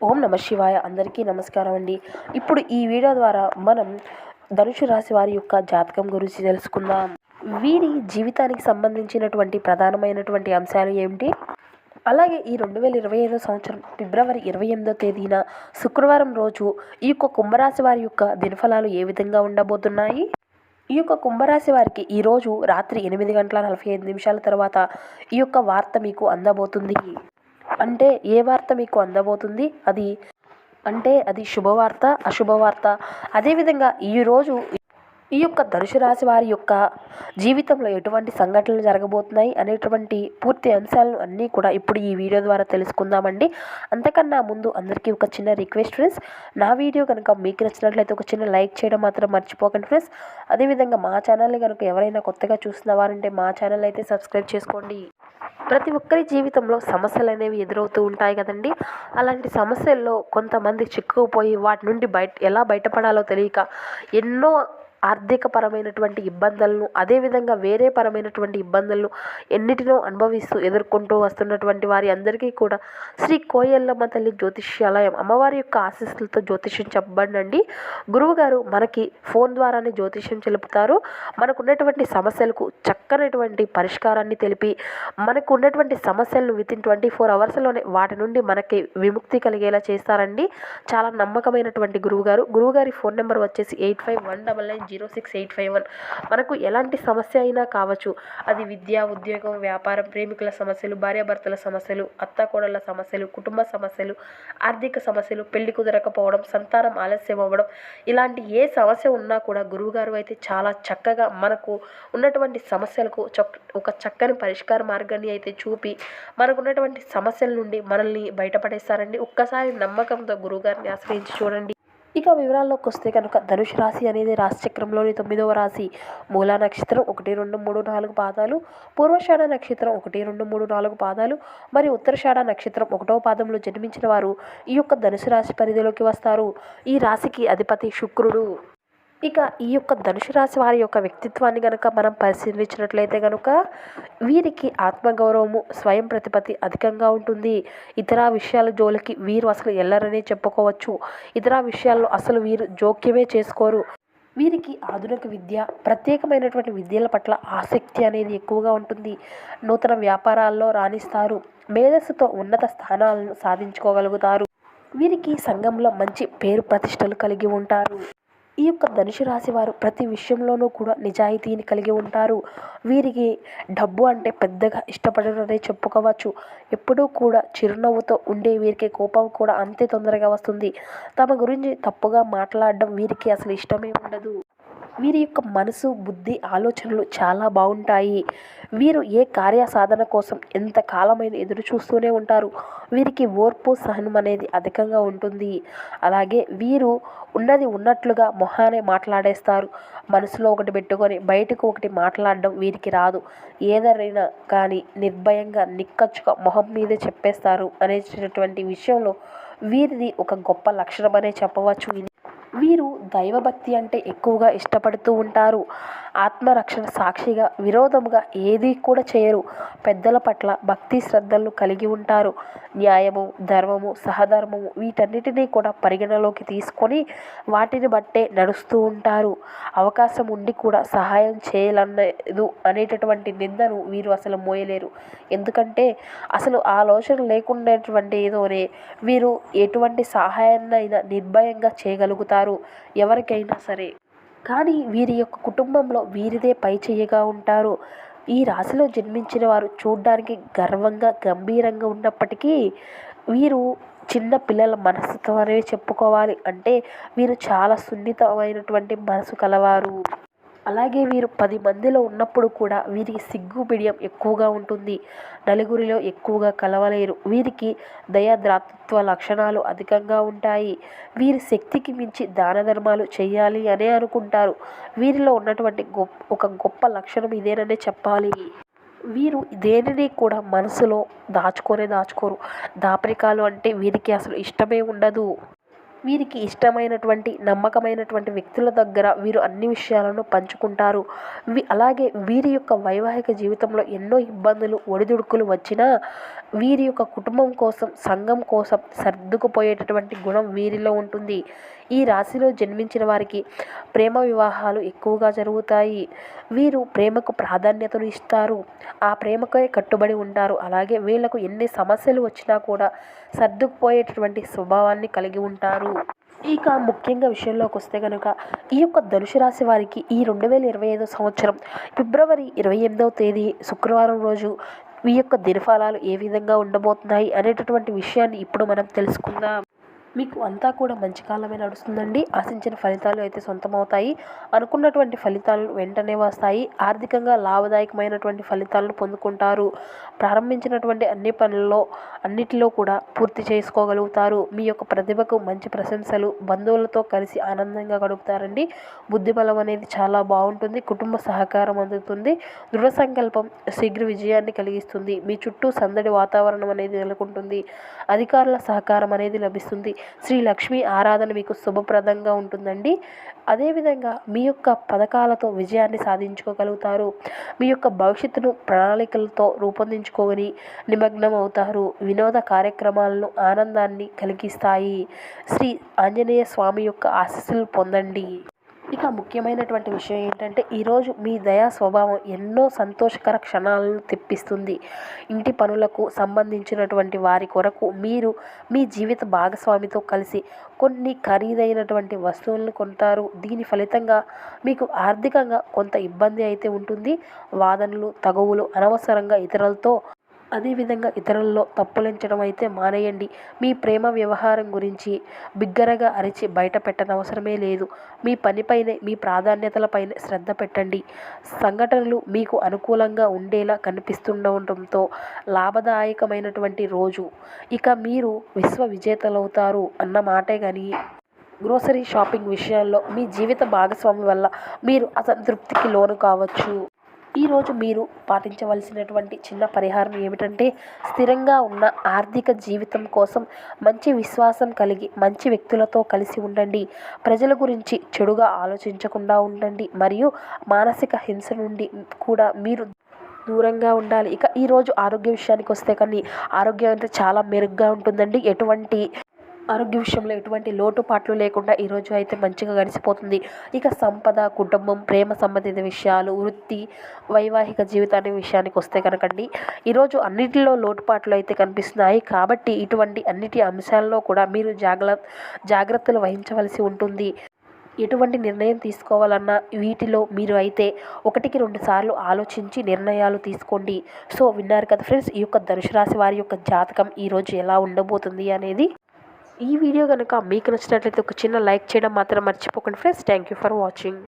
ఓం నమ శివాయ. అందరికీ నమస్కారం అండి. ఇప్పుడు ఈ వీడియో ద్వారా మనం ధనుషు రాశి వారి యొక్క జాతకం గురించి తెలుసుకుందాం. వీరి జీవితానికి సంబంధించినటువంటి ప్రధానమైనటువంటి అంశాలు ఏమిటి? అలాగే ఈ రెండు వేల ఇరవై ఐదో సంవత్సరం ఫిబ్రవరి ఇరవై ఎనిమిదో తేదీన శుక్రవారం రోజు ఈ యొక్క కుంభరాశి వారి యొక్క దినఫలాలు ఏ విధంగా ఉండబోతున్నాయి? ఈ యొక్క కుంభరాశి వారికి ఈరోజు రాత్రి ఎనిమిది గంటల నలభై ఐదు నిమిషాల తర్వాత ఈ యొక్క వార్త మీకు అందబోతుంది. అంటే ఏ వార్త మీకు అందబోతుంది? అది అంటే అది శుభవార్త అశుభవార్త? అదేవిధంగా ఈరోజు ఈ యొక్క ధనుసు రాశి వారి యొక్క జీవితంలో ఎటువంటి సంఘటనలు జరగబోతున్నాయి? అనేటువంటి పూర్తి అంశాలను అన్నీ కూడా ఇప్పుడు ఈ వీడియో ద్వారా తెలుసుకుందామండి. అంతకన్నా ముందు అందరికీ ఒక చిన్న రిక్వెస్ట్ ఫ్రెండ్స్. నా వీడియో కనుక మీకు నచ్చినట్లయితే ఒక చిన్న లైక్ చేయడం మాత్రం మర్చిపోకండి ఫ్రెండ్స్. అదేవిధంగా మా ఛానల్ని కనుక ఎవరైనా కొత్తగా చూస్తున్న వారంటే మా ఛానల్ అయితే సబ్స్క్రైబ్ చేసుకోండి. ప్రతి ఒక్కరి జీవితంలో సమస్యలు అనేవి ఎదురవుతూ ఉంటాయి కదండి. అలాంటి సమస్యల్లో కొంతమంది చిక్కుకుపోయి వాటి నుండి బయట ఎలా బయటపడాలో తెలియక ఎన్నో ఆర్థికపరమైనటువంటి ఇబ్బందులను అదేవిధంగా వేరే పరమైనటువంటి ఇబ్బందులను ఎన్నిటినో అనుభవిస్తూ ఎదుర్కొంటూ వస్తున్నటువంటి వారి అందరికీ కూడా శ్రీ కోయల్లమ్మ తల్లి జ్యోతిష్యాలయం అమ్మవారి యొక్క ఆశీస్సులతో జ్యోతిష్యం చెప్పబడండి గురువుగారు మనకి ఫోన్ ద్వారానే జ్యోతిష్యం తెలుపుతారు మనకు ఉన్నటువంటి సమస్యలకు చక్కనటువంటి పరిష్కారాన్ని తెలిపి మనకు ఉన్నటువంటి సమస్యలను విత్ ఇన్ ట్వంటీ ఫోర్ అవర్స్లోనే వాటి నుండి మనకి విముక్తి కలిగేలా చేస్తారండి. చాలా నమ్మకమైనటువంటి గురువుగారు. గురువుగారి ఫోన్ నెంబర్ వచ్చేసి eight five one double nine zero six eight five one. మనకు ఎలాంటి సమస్య అయినా కావచ్చు. అది విద్య ఉద్యోగం వ్యాపారం ప్రేమికుల సమస్యలు భార్యాభర్తల సమస్యలు అత్తాకోడళ్ళ సమస్యలు కుటుంబ సమస్యలు ఆర్థిక సమస్యలు పెళ్ళి కుదరకపోవడం సంతానం ఆలస్యం అవ్వడం ఇలాంటి ఏ సమస్య ఉన్నా కూడా గురువుగారు అయితే చాలా చక్కగా మనకు ఉన్నటువంటి సమస్యలకు ఒక చక్కని పరిష్కార మార్గాన్ని అయితే చూపి మనకు ఉన్నటువంటి సమస్యల నుండి మనల్ని బయటపడేస్తారండి. ఒక్కసారి నమ్మకంతో గురువుగారిని ఆశ్రయించి చూడండి. ఇక వివరాల్లోకి వస్తే కనుక ధనుష్ రాశి అనేది రాశి చక్రంలోని తొమ్మిదవ రాశి. మూలా నక్షత్రం ఒకటి రెండు మూడు నాలుగు పాదాలు. పూర్వషాఢ నక్షత్రం ఒకటి రెండు మూడు నాలుగు పాదాలు. మరియు ఉత్తరషాఢ నక్షత్రం ఒకటో పాదంలో జన్మించిన వారు ఈ యొక్క ధనుసు రాశి పరిధిలోకి వస్తారు. ఈ రాశికి అధిపతి శుక్రుడు. ఇక ఈ యొక్క ధనుసు రాశి వారి యొక్క వ్యక్తిత్వాన్ని కనుక మనం పరిశీలించినట్లయితే కనుక వీరికి ఆత్మగౌరవము స్వయం ప్రతిపత్తి అధికంగా ఉంటుంది. ఇతర విషయాల జోలికి వీరు అసలు వెళ్ళరనే చెప్పుకోవచ్చు. ఇతర విషయాల్లో అసలు వీరు జోక్యమే చేసుకోరు. వీరికి ఆధునిక విద్య ప్రత్యేకమైనటువంటి విద్యల పట్ల ఆసక్తి అనేది ఎక్కువగా ఉంటుంది. నూతన వ్యాపారాల్లో రాణిస్తారు. మేధస్సుతో ఉన్నత స్థానాలను సాధించుకోగలుగుతారు. వీరికి సంఘంలో మంచి పేరు ప్రతిష్టలు కలిగి ఉంటారు. ఈ యొక్క ధనుసు రాశి వారు ప్రతి విషయంలోనూ కూడా నిజాయితీని కలిగి ఉంటారు. వీరికి డబ్బు అంటే పెద్దగా ఇష్టపడరనే చెప్పుకోవచ్చు. ఎప్పుడూ కూడా చిరునవ్వుతో ఉండే వీరికి కోపం కూడా అంతే తొందరగా వస్తుంది. తమ గురించి తప్పుగా మాట్లాడడం వీరికి అసలు ఇష్టమే ఉండదు. వీరి యొక్క మనసు బుద్ధి ఆలోచనలు చాలా బాగుంటాయి. వీరు ఏ కార్య సాధన కోసం ఎంత కాలమైన ఎదురు చూస్తూనే ఉంటారు. వీరికి ఓర్పు సహనం అనేది అధికంగా ఉంటుంది. అలాగే వీరు ఉన్నది ఉన్నట్లుగా మొహానే మాట్లాడేస్తారు. మనసులో ఒకటి పెట్టుకొని బయటకు ఒకటి మాట్లాడడం వీరికి రాదు. ఏదైనా కానీ నిర్భయంగా నిక్కచ్చుగా మొహం మీదే చెప్పేస్తారు అనేటటువంటి విషయంలో వీరిది ఒక గొప్ప లక్షణం అనే చెప్పవచ్చు. వీరు దైవభక్తి అంటే ఎక్కువగా ఇష్టపడుతూ ఉంటారు. ఆత్మరక్షణ సాక్షిగా విరోధముగా ఏది కూడా చేయరు. పెద్దల పట్ల భక్తి శ్రద్ధలను కలిగి ఉంటారు. న్యాయము ధర్మము సహధర్మము వీటన్నిటినీ కూడా పరిగణలోకి తీసుకొని వాటిని బట్టే నడుస్తూ ఉంటారు. అవకాశం ఉండి కూడా సహాయం చేయలన్నదు అనేటటువంటి నిందను వీరు అసలు మోయలేరు. ఎందుకంటే అసలు ఆలోచన లేకుండాటువంటి ఏదోనే వీరు ఎటువంటి సహాయాన్నైనా నిర్భయంగా చేయగలుగుతారు. ఎవరికైనా సరే. కానీ వీరి యొక్క కుటుంబంలో వీరిదే పై చెయ్యగా ఉంటారు. ఈ రాశిలో జన్మించిన వారు చూడడానికి గర్వంగా గంభీరంగా ఉన్నప్పటికీ వీరు చిన్న పిల్లల మనసుతో అనేవి చెప్పుకోవాలి. అంటే వీరు చాలా సున్నితమైనటువంటి మనసు కలవారు. అలాగే వీరు పది మందిలో ఉన్నప్పుడు కూడా వీరికి సిగ్గు బిడియం ఎక్కువగా ఉంటుంది. నలుగురిలో ఎక్కువగా కలవలేరు. వీరికి దయాద్రాతృత్వ లక్షణాలు అధికంగా ఉంటాయి. వీరి శక్తికి మించి దాన ధర్మాలు చేయాలి అనే అనుకుంటారు. వీరిలో ఉన్నటువంటి గొప్ప ఒక గొప్ప లక్షణం ఇదేననే చెప్పాలి. వీరు దేనిని కూడా మనసులో దాచుకొనే దాచుకోరు. దాపరికాలు అంటే వీరికి అసలు ఇష్టమే ఉండదు. వీరికి ఇష్టమైనటువంటి నమ్మకమైనటువంటి వ్యక్తుల దగ్గర వీరు అన్ని విషయాలను పంచుకుంటారు. వి అలాగే వీరి యొక్క వైవాహిక జీవితంలో ఎన్నో ఇబ్బందులు ఒడిదుడుకులు వచ్చినా వీరి యొక్క కుటుంబం కోసం సంఘం కోసం సర్దుకుపోయేటటువంటి గుణం వీరిలో ఉంటుంది. ఈ రాశిలో జన్మించిన వారికి ప్రేమ వివాహాలు ఎక్కువగా జరుగుతాయి. వీరు ప్రేమకు ప్రాధాన్యతను ఇస్తారు. ఆ ప్రేమకే కట్టుబడి ఉంటారు. అలాగే వీళ్ళకు ఎన్ని సమస్యలు వచ్చినా కూడా సర్దుకుపోయేటటువంటి స్వభావాన్ని కలిగి ఉంటారు. ఇక ముఖ్యంగా విషయంలోకి వస్తే కనుక ఈ యొక్క ధనుసు రాశి వారికి ఈ రెండు వేల ఇరవై ఐదో సంవత్సరం ఫిబ్రవరి ఇరవై ఎనిమిదవ తేదీ శుక్రవారం రోజు ఈ యొక్క దినఫలాలు ఏ విధంగా ఉండబోతున్నాయి అనేటటువంటి విషయాన్ని ఇప్పుడు మనం తెలుసుకుందాం. మీకు అంతా కూడా మంచి కాలమే నడుస్తుందండి. ఆశించిన ఫలితాలు అయితే సొంతమవుతాయి. అనుకున్నటువంటి ఫలితాలు వెంటనే వస్తాయి. ఆర్థికంగా లాభదాయకమైనటువంటి ఫలితాలను పొందుకుంటారు. ప్రారంభించినటువంటి అన్ని పనుల్లో అన్నిటిలో కూడా పూర్తి చేసుకోగలుగుతారు. మీ యొక్క ప్రతిభకు మంచి ప్రశంసలు బంధువులతో కలిసి ఆనందంగా గడుపుతారండి. బుద్ధి బలం అనేది చాలా బాగుంటుంది. కుటుంబ సహకారం అందుతుంది. దృఢ సంకల్పం శీఘ్ర విజయాన్ని కలిగిస్తుంది. మీ చుట్టూ సందడి వాతావరణం అనేది నెలకొంటుంది. అధికారుల సహకారం అనేది లభిస్తుంది. శ్రీ లక్ష్మీ ఆరాధన మీకు శుభప్రదంగా ఉంటుందండి. అదేవిధంగా మీ యొక్క పథకాలతో విజయాన్ని సాధించుకోగలుగుతారు. మీ యొక్క భవిష్యత్తును ప్రణాళికలతో రూపొందించుకొని నిమగ్నం అవుతారు వినోద కార్యక్రమాలను ఆనందాన్ని కలిగిస్తాయి. శ్రీ ఆంజనేయ స్వామి యొక్క ఆశీస్సులు పొందండి. ఇక ముఖ్యమైనటువంటి విషయం ఏంటంటే ఈరోజు మీ దయా స్వభావం ఎన్నో సంతోషకర క్షణాలను తెప్పిస్తుంది. ఇంటి పనులకు సంబంధించినటువంటి వారి కొరకు మీరు మీ జీవిత భాగస్వామితో కలిసి కొన్ని ఖరీదైనటువంటి వస్తువులను కొంటారు. దీని ఫలితంగా మీకు ఆర్థికంగా కొంత ఇబ్బంది అయితే ఉంటుంది. వాదనలు తగువులు అనవసరంగా ఇతరులతో అదేవిధంగా ఇతరుల్లో తప్పులించడం అయితే మానేయండి. మీ ప్రేమ వ్యవహారం గురించి బిగ్గరగా అరిచి బయట పెట్టనవసరమే లేదు. మీ పనిపైనే మీ ప్రాధాన్యతలపైనే శ్రద్ధ పెట్టండి. సంఘటనలు మీకు అనుకూలంగా ఉండేలా కనిపిస్తుండటంతో లాభదాయకమైనటువంటి రోజు. ఇక మీరు విశ్వ విజేతలవుతారు అన్న మాటే కానీ గ్రోసరీ షాపింగ్ విషయాల్లో మీ జీవిత భాగస్వామి వల్ల మీరు అసంతృప్తికి లోను కావచ్చు. ఈరోజు మీరు పాటించవలసినటువంటి చిన్న పరిహారం ఏమిటంటే స్థిరంగా ఉన్న ఆర్థిక జీవితం కోసం మంచి విశ్వాసం కలిగి మంచి వ్యక్తులతో కలిసి ఉండండి. ప్రజల గురించి చెడుగా ఆలోచించకుండా ఉండండి. మరియు మానసిక హింస నుండి కూడా మీరు దూరంగా ఉండాలి. ఇక ఈరోజు ఆరోగ్య విషయానికి వస్తే కానీ ఆరోగ్యం అయితే చాలా మెరుగ్గా ఉంటుందండి. ఎటువంటి ఆరోగ్య విషయంలో ఎటువంటి లోటుపాట్లు లేకుండా ఈరోజు అయితే మంచిగా గడిచిపోతుంది. ఇక సంపద కుటుంబం ప్రేమ సంబంధిత విషయాలు వృత్తి వైవాహిక జీవితాన్ని విషయానికి వస్తే కనుకండి ఈరోజు అన్నిటిలో లోటుపాట్లు అయితే కనిపిస్తున్నాయి. కాబట్టి ఇటువంటి అన్నిటి అంశాల్లో కూడా మీరు జాగ్రత్త జాగ్రత్తలు వహించవలసి ఉంటుంది. ఎటువంటి నిర్ణయం తీసుకోవాలన్నా వీటిలో మీరు అయితే ఒకటికి రెండు సార్లు ఆలోచించి నిర్ణయాలు తీసుకోండి. సో విన్నారు కదా ఫ్రెండ్స్ ఈ యొక్క ధనుసు రాశి వారి యొక్క జాతకం ఈరోజు ఎలా ఉండబోతుంది అనేది? ఈ వీడియో కనుక మీకు నచ్చినట్లయితే ఒక చిన్న లైక్ చేయడం మాత్రం మర్చిపోకండి friends. Thank you for watching